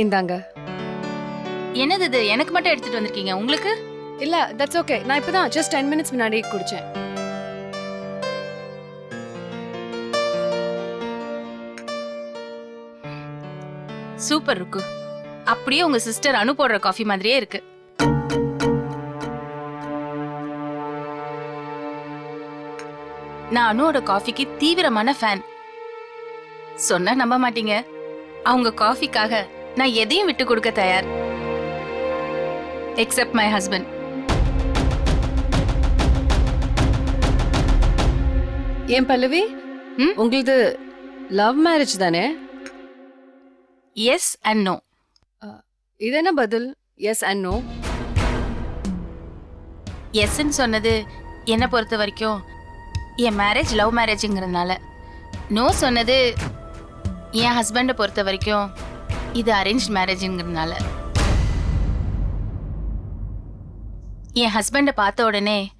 இந்தாங்க. என்னது இது? எனக்கு மட்டும் எடுத்துட்டு வந்திருக்கீங்க. உங்களுக்கு? இல்ல தட்ஸ் ஓகே நான் இப்பதான் ஜஸ்ட் டென் மினிட்ஸ் முன்னாடி குடிச்சேன். சூப்பர் இருக்கு அப்படியே உங்க சிஸ்டர் அனு போடுற காஃபி மாதிரியே இருக்கு. நான் அனுவோட காஃபிக்கு தீவிரமான ஃபேன் சொன்னா நம்ப மாட்டீங்க. அவங்க காஃபிக்காக நான் எதையும் விட்டு கொடுக்க தயார். எக்ஸப்ட் மை ஹஸ்பண்ட் ஏன் பல்லவி? ம்? உங்களுது லவ் மேரேஜ் தானே? எஸ் அண்ட் நோ இது என்ன பதில்? எஸ் அண்ட் நோ எஸ்ன்னு சொன்னது என்னை பொறுத்த வரைக்கும் என் மேரேஜ் லவ் மேரேஜுங்கிறதுனால நோ சொன்னது என் ஹஸ்பண்டை பொறுத்த வரைக்கும் இது அரேஞ்ச் மேரேஜுங்கிறதுனால என் ஹஸ்பண்டை பார்த்த உடனே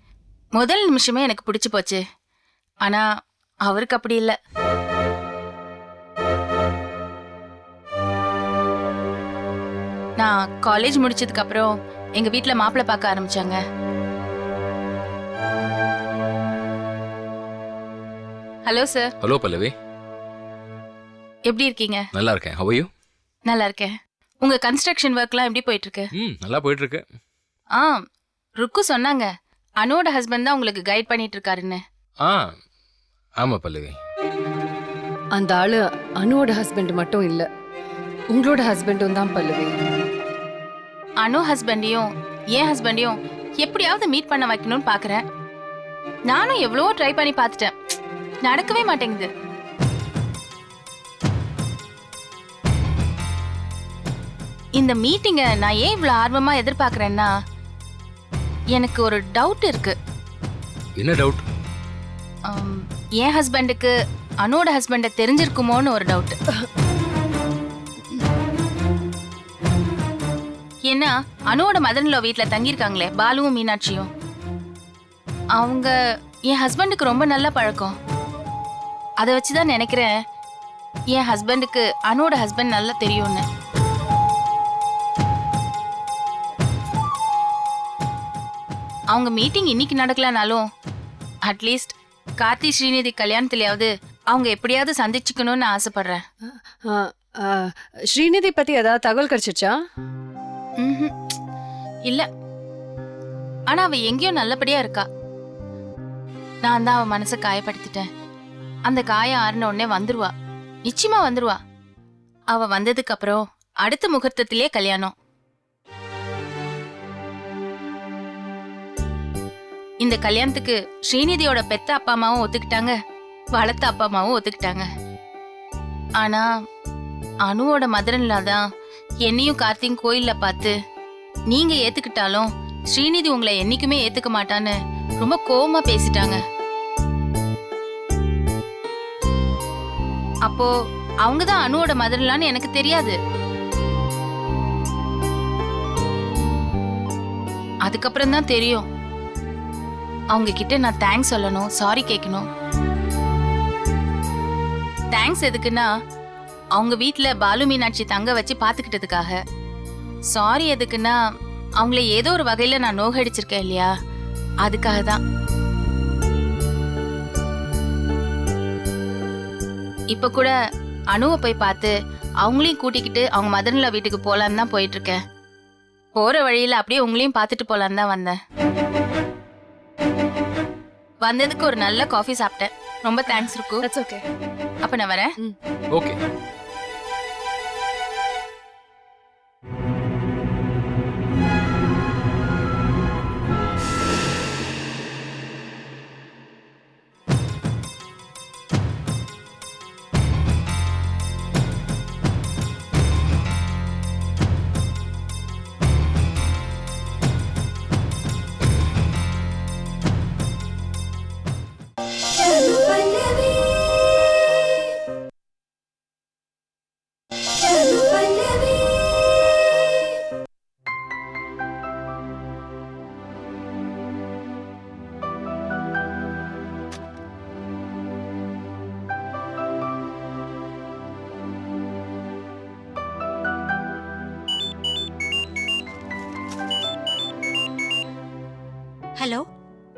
முதல் நிமிஷமே எனக்கு பிடிச்சு போச்சு. ஆனா அவருக்கு அப்படி இல்லை. நான் காலேஜ் முடிச்சதுக்கு அப்புறம் எங்க வீட்ல மாப்பிள்ளை பார்க்க ஆரம்பிச்சாங்க. Hello sir hello Pallavi. எப்படி இருக்கீங்க? நல்லா இருக்கேன். ஹவையோ நல்லா இருக்கேன் உங்க கன்ஸ்ட்ரக்ஷன் ஒர்க்லாம் எப்படி போயிட்டு இருக்கு ம் நல்லா போயிட்டு இருக்கு ஆ ருக்கு சொன்னாங்க. அனுவோட ஹஸ்பண்ட் தான் உங்களுக்கு கைட் பண்ணிட்டு இருக்காருன்னு ஆ ஆமா பல்லவி. அந்த ஆளு அனுவோட ஹஸ்பண்ட் மட்டும் இல்ல. உங்களோட ஹஸ்பண்டும் தான் பல்லவி. அனு ஹஸ்பண்டையும் என் ஹஸ்பண்டையும் எப்படியாவது மீட் பண்ண வைக்கணும்னு பாக்குறேன். நானும் எவ்வளவோ ட்ரை பண்ணி பார்த்துட்டேன். நடக்கவே மாட்டேங்குது. இந்த மீட்டிங்கை நான் ஏன் இவ்வளவு ஆர்வமா எதிர்பார்க்கறேன்னா எனக்கு ஒரு டவுட் இருக்கு. என்ன டவுட் என் ஹஸ்பண்டுக்கு அனோட ஹஸ்பண்டை தெரிஞ்சிருக்குமோன்னு ஒரு டவுட் ஏன்னா அனுவோட மதன்லோ வீட்ல தங்கியிருக்காங்களே பாலுவும் மீனாட்சியும். அவங்க என் ஹஸ்பண்டுக்கு ரொம்ப நல்ல பழக்கம். அதை வச்சு தான் நினைக்கிறேன் என் ஹஸ்பண்டுக்கு அனுவோட ஹஸ்பண்ட் நல்லா தெரியும்னு. அவங்க மீட்டிங் இன்னைக்கு நடக்கலனாலும் அட்லீஸ்ட் கார்த்தி ஸ்ரீநிதி கல்யாணத்துலயாவது அவங்க எப்படியாவது சந்திச்சுக்கணும்னு ஆசைப்படுறேன். ஸ்ரீநிதி பத்தி ஏதாவது தகவல் கிடைச்சிச்சா ம்ஹும். இல்ல. ஆனா அவ எங்கேயோ நல்லபடியா இருக்கா. நான் தான் அவ மனசை காயப்படுத்திட்டேன். அந்த காயம் ஆறின உடனே வந்துருவா. நிச்சயமா வந்துருவா. அவ வந்ததுக்கு அப்புறம் அடுத்த முகூர்த்தத்திலே கல்யாணம். இந்த கல்யாணத்துக்கு ஸ்ரீநிதியோட பெத்த அப்பா அம்மாவும் ஒத்துக்கிட்டாங்க வளர்த்த அப்பா அம்மாவும் ஒத்துக்கிட்டாங்க. ஆனா அனுவோட மதுரன்ல தான் என்னையும் கார்த்தியும் கோயில்ல பார்த்து நீங்க ஏத்துக்கிட்டாலும் ஸ்ரீநிதி உங்களை என்னைக்குமே ஏத்துக்க மாட்டான்னு ரொம்ப கோவமா பேசிட்டாங்க. அப்போ அவங்க தான் அனுவோட மதுரன்லான்னு எனக்கு தெரியாது. அதுக்கப்புறம் தான் தெரியும். அவங்க கிட்ட நான் தேங்க்ஸ் சொல்லணும் சாரி கேட்கணும் தேங்க்ஸ் எதுக்குன்னா அவங்க வீட்டில் பாலு மீனாட்சி தங்க வச்சு பார்த்துக்கிட்டதுக்காக சாரி எதுக்குன்னா அவங்கள ஏதோ ஒரு வகையில் நான் நோகடிச்சிருக்கேன் இல்லையா? அதுக்காக தான். இப்போ கூட அணுவை போய் பார்த்து அவங்களையும் கூட்டிக்கிட்டு அவங்க மதன்ல வீட்டுக்கு போகலான்னு தான் போயிட்டு இருக்கேன். வழியில் அப்படியே உங்களையும் பார்த்துட்டு போகலான்னு தான் வந்தேன். வந்ததுக்கு ஒரு நல்ல காஃபி சாப்பிட்டேன். ரொம்ப தேங்க்ஸ் இருக்கு தட்ஸ் ஓகே அப்ப நான் வரேன். Okay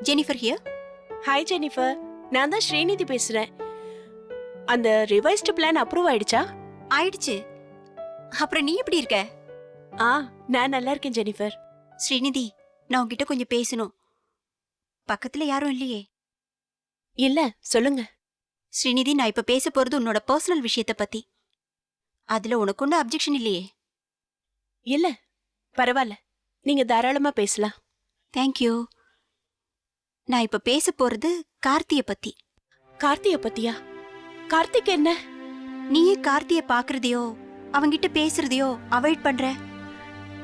Jennifer here hi Jennifer நான் தான் ஸ்ரீநிதி பேசுறேன். அந்த ரிவைஸ்டு பிளான் அப்ரூவ் ஆயிடுச்சா? ஆயிடுச்சு. அப்புறம் நீ எப்படி இருக்க? ஆ நான் நல்லா இருக்கேன் ஜெனிஃபர் ஸ்ரீநிதி நான் உன்கிட்ட கொஞ்சம் பேசணும். பக்கத்துல யாரும் இல்லையே. இல்ல சொல்லுங்க. ஸ்ரீநிதி நான் இப்ப பேச போறது உன்னோட பர்சனல் விஷயத்த பத்தி. அதுல உனக்கு ஒன்றும் அப்ஜெக்ஷன் இல்லையே. இல்ல பரவாயில்ல நீங்க தாராளமா பேசலாம். தேங்க்யூ நான் இப்ப பேச போறது கார்த்திய பத்தி. கார்த்திய பத்தியா? கார்த்திக் என்ன? நீயே கார்த்திய பாக்குறதையோ அவங்கிட்ட பேசுறதையோ அவாய்ட் பண்ற?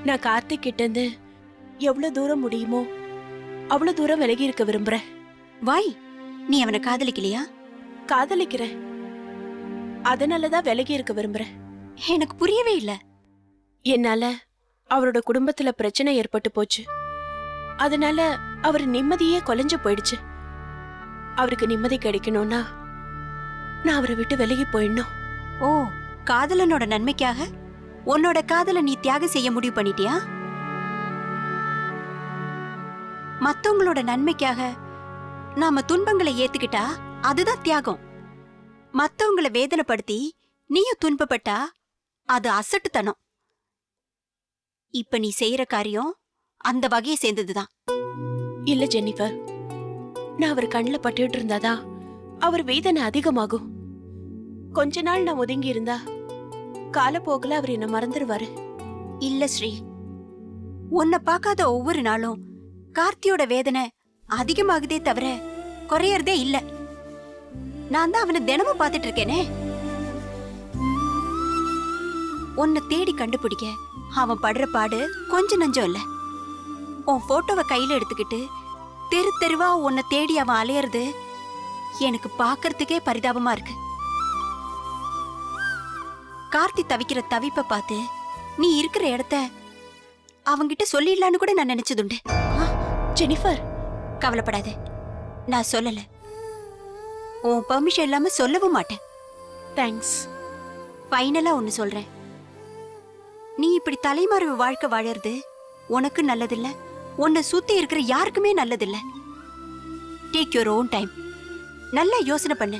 நான் கார்த்திக் கிட்ட இருந்து எவ்வளவு தூரம் முடியுமோ அவ்வளவு தூரம் விலகி இருக்க விரும்புறேன் வாய் நீ அவனை காதலிக்கலையா? காதலிக்கிறேன். அதனாலதான் விலகி இருக்க விரும்புறேன் எனக்கு புரியவே இல்ல. என்னால அவரோட குடும்பத்துல பிரச்சனை ஏற்பட்டு போச்சு. அதனால அவர் நிம்மதியே கொலைஞ்சு போயிடுச்சு. அவருக்கு நிம்மதி கிடைக்கணும்னா நான் அவரை விட்டு விலகி போயிடணும். ஓ காதலனோட நன்மைக்காக? உன்னோட காதலை நீ தியாகம் செய்ய முடிவு பண்ணிட்டியா? மத்தவங்களோட நன்மைக்காக நாம துன்பங்களை ஏத்துக்கிட்டா அதுதான் தியாகம். மத்தவங்கள வேதனைப்படுத்தி நீயும் துன்பப்பட்டா அது அசட்டுத்தனம். இப்ப நீ செய்யற காரியம் அந்த வகையை சேர்ந்ததுதான். இல்ல ஜென்னிஃபர் நான் அவர் கண்ணில் பட்டுட்டு இருந்தாதா? அவர் வேதனை அதிகமாகும். கொஞ்ச நாள் நான் ஒதுங்கி இருந்தா காலப்போக்கில் அவர் என்ன மறந்துடுவாரு இல்ல ஸ்ரீ. உன்னை பார்க்காத ஒவ்வொரு நாளும் கார்த்தியோட வேதனை அதிகமாகுதே தவிர குறையறதே இல்ல. நான் தான் அவனை தினமும் பார்த்துட்டு இருக்கேனே. உன்னை தேடி கண்டுபிடிக்க அவன் படுற பாடு கொஞ்சம் நஞ்சம் இல்லை. உன் போட்டோவை கையில எடுத்துக்கிட்டு தெரு தெருவா உன்னை தேடி அவன் அலையறது எனக்கு பார்க்கறதுக்கே பரிதாபமா இருக்கு. கார்த்தி தவிக்கிற தவிப்பை பார்த்து நீ இருக்கிற இடத்த அவங்கிட்ட சொல்லிடலான்னு கூட நான் நினைச்சதுண்டு. ஜெனிஃபர். கவலைப்படாத நான் சொல்லல. உன் பெர்மிஷன் இல்லாம சொல்லவும் மாட்டேன். தேங்க்ஸ் ஃபைனலா ஒன்னு சொல்றேன். நீ இப்படி தலைமறைவு வாழ்க்கை வாழறது உனக்கு நல்லதில்லை. உன்னை சுத்தி இருக்கிற யாருக்குமே நல்லதில்ல. டேக் யுவர் ஓன் டைம் நல்லா யோசனை பண்ணு.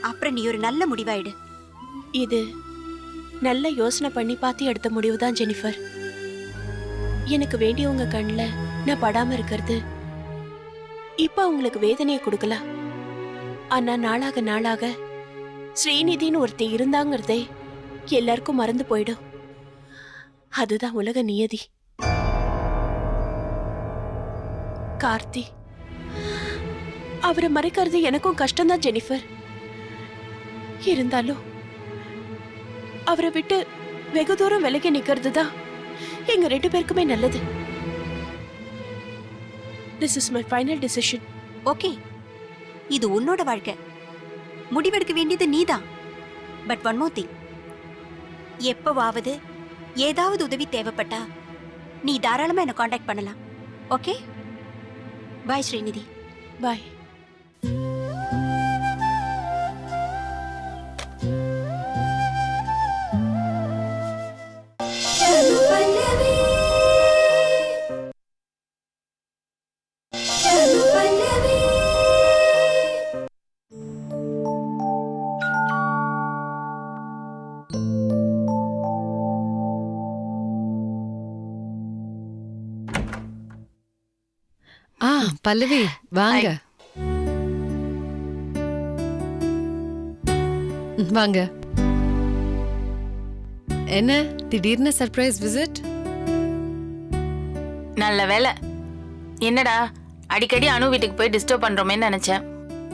அப்புறம் நீ ஒரு நல்ல முடிவாயிடு. இது நல்ல யோசனை பண்ணி பார்த்து எடுத்த முடிவு தான் ஜெனிஃபர். எனக்கு வேண்டியவங்க கண்ணில் நான் படாம இருக்கிறது. இப்போ அவங்களுக்கு வேதனையை கொடுக்கலாம். ஆனா நாளாக நாளாக ஸ்ரீநிதின்னு ஒருத்தர் இருந்தாங்கிறதே எல்லாருக்கும் மறந்து போயிடும். அதுதான் உலக நியதி. கார்த்தி. அவரை மறைக்கிறது எனக்கும் கஷ்டம்தான் ஜெனிஃபர். இருந்தாலும் அவரை விட்டு வெகு தூரம் விலகி நிக்கிறது தான் எங்க ரெண்டு பேருக்குமே நல்லது. This is my final decision okay. இது உன்னோட வாழ்க்கை. முடிவெடுக்க வேண்டியது நீதான். பட் ஒன் மோர் திங் எப்போவாவது ஏதாவது உதவி தேவைப்பட்டா நீ தாராளமாக என்னை காண்டாக்ட் பண்ணலாம். ஓகே பாய் ஸ்ரீநிதி பாய் பல்லவி வாங்க. வாங்க. என்ன திடீர்னு சர்ப்ரைஸ் விசிட் நல்ல வேலை என்னடா அடிக்கடி அனு வீட்டுக்கு போய் டிஸ்டர்ப் பண்றோமேன்னு நினைச்சேன்.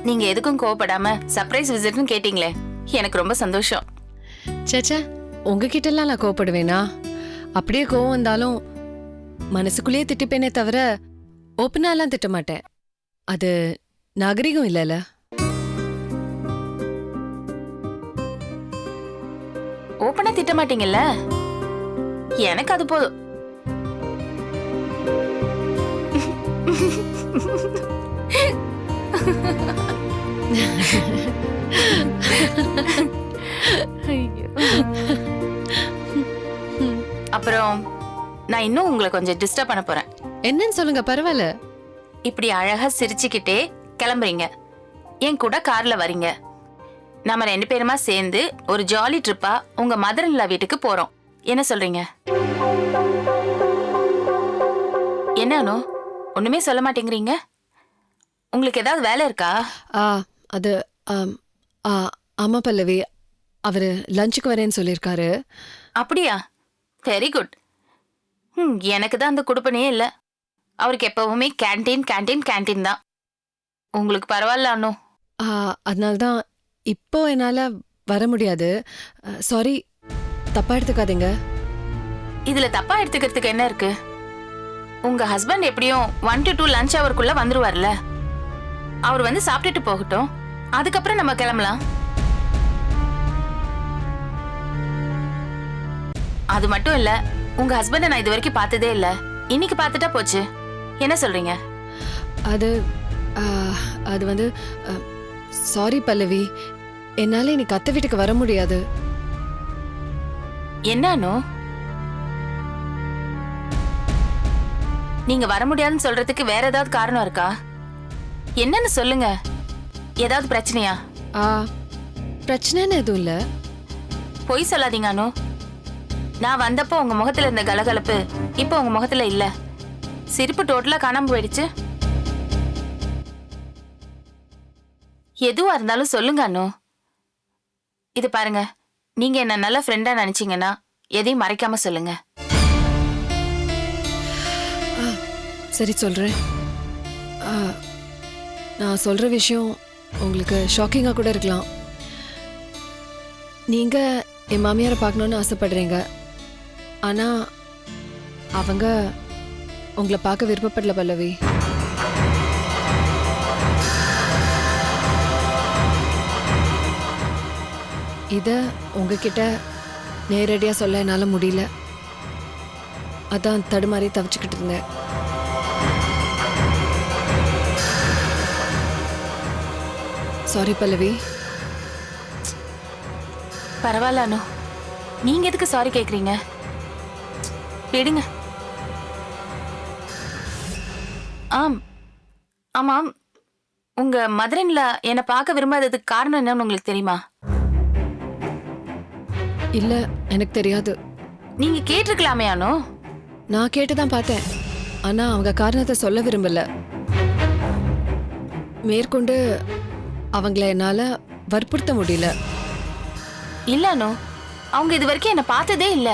நீங்க எதுக்கும் கோவப்படாம சர்ப்ரைஸ் விசிட்னு கேட்டீங்களே எனக்கு ரொம்ப சந்தோஷம். சேச்சா உங்ககிட்ட எல்லாம் நான் கோவப்படுவேனா? அப்படியே கோவம் வந்தாலும் மனசுக்குள்ளேயே திட்டிப்பேனே தவிர ஓப்பனாலாம் திட்ட மாட்டேன் அது நாகரிகம் இல்லைல்ல ஓப்பனா திட்ட மாட்டீங்கல்ல எனக்கு அது போதும். அப்புறம் நான் இன்னும் உங்களை கொஞ்சம் டிஸ்டர்ப் பண்ண போறேன். என்னன்னு சொல்லுங்க பரவாயில்ல. இப்படி அழகா சிரிச்சுக்கிட்டே கிளம்புறீங்க. என் கூட கார்ல வரீங்க. நம்ம ரெண்டு பேருமா சேர்ந்து ஒரு ஜாலி ட்ரிப்பா உங்க மதர் இல்லா வீட்டுக்கு போறோம். என்ன சொல்றீங்க? என்ன அனு? ஒண்ணுமே சொல்ல மாட்டேங்கிறீங்க? உங்களுக்கு ஏதாவது வேலை இருக்கா? ஆ அது ஆம், ஆ, ஆமா பல்லவி. அவர் லஞ்சுக்கு வரேன்னு சொல்லியிருக்காரு. அப்படியா? வெரி குட் ம் எனக்கு தான் அந்த குடுப்பனையே இல்லை. அவருக்கு எப்பவுமே கேண்டீன் கேண்டீன் கேண்டீன் தான். உங்களுக்கு பரவாயில்ல ஆ, அதனால தான் இப்போ என்னால் வர முடியாது. சாரி தப்பா எடுத்துக்காதீங்க. இதுல தப்பா எடுத்துக்கிறதுக்கு என்ன இருக்கு? உங்க ஹஸ்பண்ட் எப்படியும் ஒன் டு டூ லஞ்ச் அவருக்குள்ள வந்துருவார்ல? அவர் வந்து சாப்பிட்டுட்டு போகட்டும். அதுக்கப்புறம் நம்ம கிளம்பலாம். அது மட்டும் இல்ல உங்க ஹஸ்பண்ட நான் இது வரைக்கும் பார்த்ததே இல்ல. இன்னைக்கு பார்த்துட்டா போச்சு. என்ன சொல்றீங்க? அது அது வந்து சாரி பல்லவி. என்னால் இன்னைக்கு அத்தை வீட்டுக்கு வர முடியாது. என்னன்னு நீங்க வர முடியாதுன்னு சொல்றதுக்கு வேற ஏதாவது காரணம் இருக்கா? என்னன்னு சொல்லுங்க. ஏதாவது பிரச்சனையா? ஆ பிரச்சனைன்னு எதுவும் இல்லை. பொய் சொல்லாதீங்க அனு. நான் வந்தப்போ உங்க முகத்துல இருந்த கலகலப்பு இப்போ உங்க முகத்துல இல்ல. சிரிப்பு டோட்டலாக காணாம போயிடுச்சு. எதுவாக இருந்தாலும் சொல்லுங்க அண்ணு இது பாருங்க நீங்க என்ன நல்ல ஃப்ரெண்டா நினைச்சீங்கன்னா எதையும் மறைக்காம சொல்லுங்க. சரி சொல்கிறேன் நான் சொல்கிற விஷயம் உங்களுக்கு ஷாக்கிங்காக கூட இருக்கலாம். நீங்கள் என் மாமியாரை பார்க்கணுன்னு ஆசைப்படுறீங்க. ஆனால் அவங்க உங்களை பார்க்க விருப்பப்படல பல்லவி. இதை உங்ககிட்ட நேரடியாக சொல்ல என்னால் முடியல. அதான் தடுமாறி தவிச்சுக்கிட்டு இருந்தேன். சாரி பல்லவி. பரவாயில்ல அனு. நீங்க எதுக்கு சாரி கேக்குறீங்க? விடுங்க. ஆம். ஆமாம். உங்க மதுரன்ல என்னை பார்க்க விரும்பாததுக்கு காரணம் என்னன்னு உங்களுக்கு தெரியுமா? இல்லை எனக்கு தெரியாது. நீங்க கேட்டிருக்கலாமே அனு. நான் கேட்டு தான் பார்த்தேன். ஆனால் அவங்க காரணத்தை சொல்ல விரும்பல. மேற்கொண்டு அவங்கள என்னால் வற்புறுத்த முடியல. இல்ல அனு. அவங்க இது வரைக்கும் என்னை பார்த்ததே இல்ல.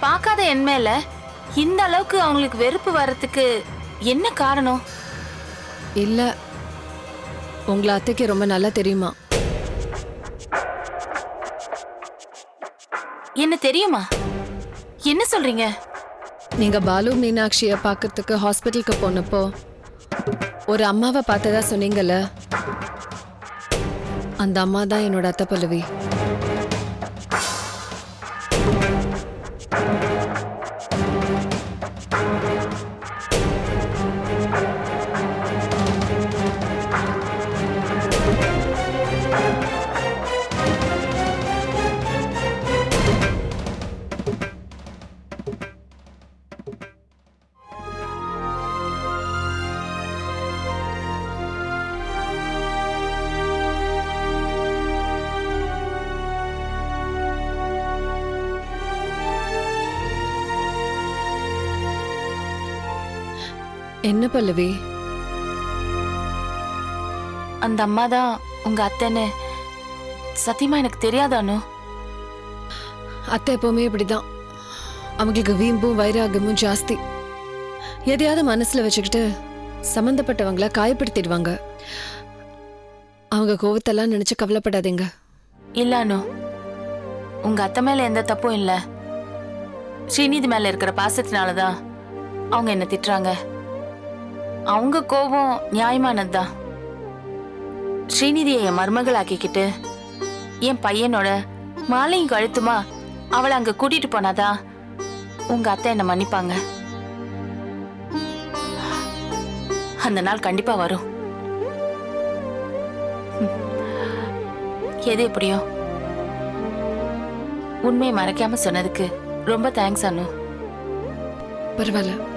பார்க்காத என் மேல இந்த அளவுக்கு அவங்களுக்கு வெறுப்பு வர்றதுக்கு என்ன காரணம்? இல்லை. உங்களை அத்தைக்கு ரொம்ப நல்லா தெரியுமா? என்ன தெரியுமா? என்ன சொல்றீங்க? நீங்கள் பாலு மீனாட்சியை பார்க்கறதுக்கு ஹாஸ்பிட்டலுக்கு போனப்போ ஒரு அம்மாவை பார்த்ததா சொன்னீங்கல்ல? அந்த அம்மா தான் என்னோட அத்தை பல்லவி. என்ன பல்லவி? அந்த அம்மா தான் உங்க அத்தைன்னு சத்தியமா எனக்கு தெரியாது அனு. அத்தை எப்பவுமே இப்படிதான். அவங்களுக்கு வீம்பும் வைராகமும் ஜாஸ்தி. எதையாவது மனசுல வச்சுக்கிட்டு சம்மந்தப்பட்டவங்கள காயப்படுத்திடுவாங்க. அவங்க கோவத்தெல்லாம் நினைச்சு கவலைப்படாதீங்க. இல்ல அனு. உங்க அத்தை மேல எந்த தப்பும் இல்ல. ஸ்ரீநிதி மேல இருக்கிற பாசத்தினாலதான் அவங்க என்ன திட்டுறாங்க. அவங்க கோபம் நியாயமானதுதான் ஸ்ரீநிதியை என் மருமகளாக்கிக்கிட்டு என் பையனோட மாலையும் கழுத்துமா அவளை அங்க கூட்டிட்டு போனாதான் உங்க அத்தை என்ன மன்னிப்பாங்க? அந்த நாள் கண்டிப்பா வரும். எது எப்படியோ? உண்மையை மறைக்காம சொன்னதுக்கு ரொம்ப தேங்க்ஸ் அனு. பரவாயில்ல.